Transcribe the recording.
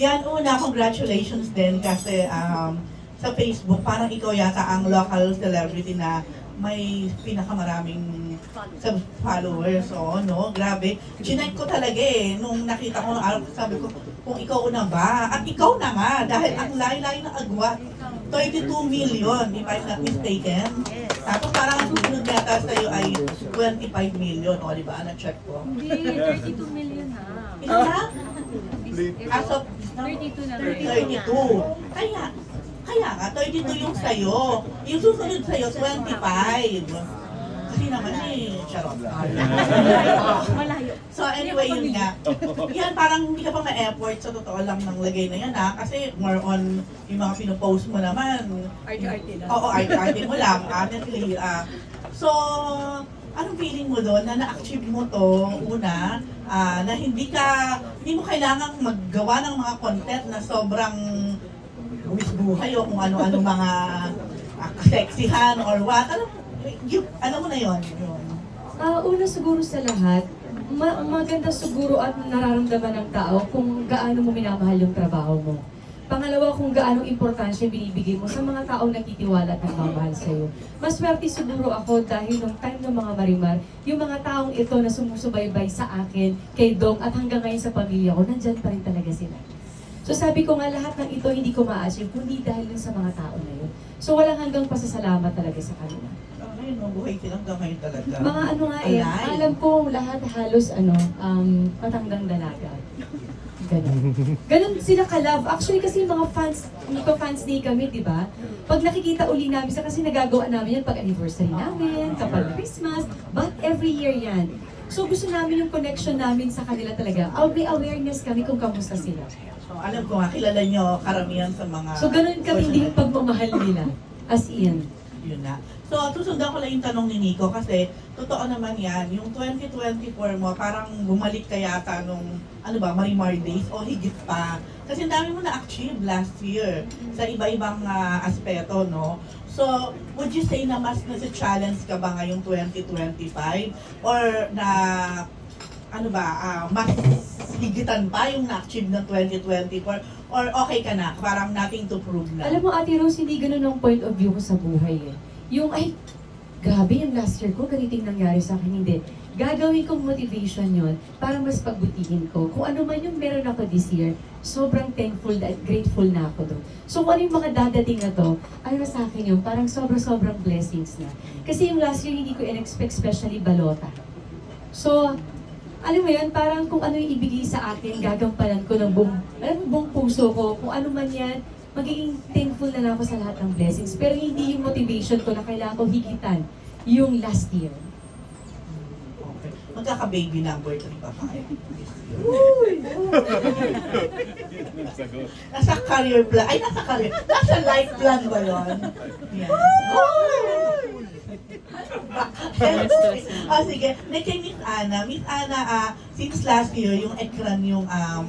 Yan, una, congratulations din kasi um, sa Facebook, parang ikaw yata ang local celebrity na may pinakamaraming sub followers. So, no, grabe. Chinek ko talaga eh, nung nakita ko, sabi ko, kung ikaw na ba? At ikaw na nga, dahil ang layo-layo ng agwat, 32 million, if I'm not mistaken. Tapos parang ang susunod yata sa'yo ay 25 million, o di ba? Na-check ko. Hindi, 32 million na. Ito na? As of 32 na. 32. Kaya, kaya nga, 32 yung sa'yo. Yung susunod sa'yo, 25. Kasi naman eh, charot. Anyway, yun nga. Yan, parang hindi ka pa ma-effort sa totoo lang ng lagay na yan ha. Kasi more on yung mga pinopost mo naman. Arte-arte lang. Oo, arte-arte mo lang, honestly. ah. so, anong feeling mo doon na na-achieve mo to, una, ah, na hindi ka, hindi mo kailangang maggawa ng mga content na sobrang buwis buhay o kung ano-ano mga uh, sexihan or what. Alam, you, alam mo na yon yun. Ah, una siguro sa lahat, ma- maganda siguro at nararamdaman ng tao kung gaano mo minamahal yung trabaho mo. Pangalawa, kung gaano importansya binibigay mo sa mga taong nagtitiwala at nagmamahal sa'yo. Maswerte siguro ako dahil nung time ng mga marimar, yung mga taong ito na sumusubaybay sa akin, kay Dong at hanggang ngayon sa pamilya ko, nandyan pa rin talaga sila. So sabi ko nga lahat ng ito hindi ko ma-achieve, kundi dahil dun sa mga tao na yun. So walang hanggang pasasalamat talaga sa kanila. Ay, no, buhay silang gamay talaga. Mga ano nga eh, Alive. alam ko lahat halos ano, um, patanggang dalaga. Ganun. Ganun sila ka-love. Actually kasi mga fans, magpa-fans day kami, di ba? Pag nakikita uli namin, sa kasi nagagawa namin yan pag anniversary namin, kapag Christmas, but every year yan. So gusto namin yung connection namin sa kanila talaga. Be awareness kami kung kamusta sila. So, alam ko nga, kilala nyo karamihan sa mga... So ganun kami din yung pagmamahal nila. As in. Yun na. So, susundan ko lang yung tanong ni Nico kasi totoo naman yan, yung 2024 mo, parang bumalik ka yata nung, ano ba, Marimar Days o higit pa. Kasi ang dami mo na-achieve last year sa iba-ibang ah, aspeto, no? So, would you say na mas nasa challenge ka ba ngayong 2025? Or na, ano ba, ah, mas higitan pa yung na-achieve ng 2024? Or okay ka na? Parang nothing to prove na? Alam mo, Ate Rose, hindi ganun ang point of view ko sa buhay eh. Yung, ay, grabe yung last year ko, ganito yung nangyari sa akin. Hindi. Gagawin kong motivation yon para mas pagbutihin ko. Kung ano man yung meron ako this year, sobrang thankful at grateful na ako doon. So kung ano yung mga dadating na to, ano sa akin yun, parang sobrang-sobrang blessings na. Kasi yung last year, hindi ko in-expect, especially balota. So, alam mo yun, parang kung ano yung ibigay sa akin, gagampanan ko ng buong, alam mo, buong puso ko, kung ano man yan, magiging thankful na lang ako sa lahat ng blessings. Pero hindi yung motivation ko na kailangan ko higitan yung last year. Okay. Magkaka-baby number 3 pa tayo. nasa career plan. Ay, nasa career. Nasa life plan ba yun? Yan. Ah, sige. Next kay Miss Ana. Miss Ana, ah, since last year, yung ekran yung um,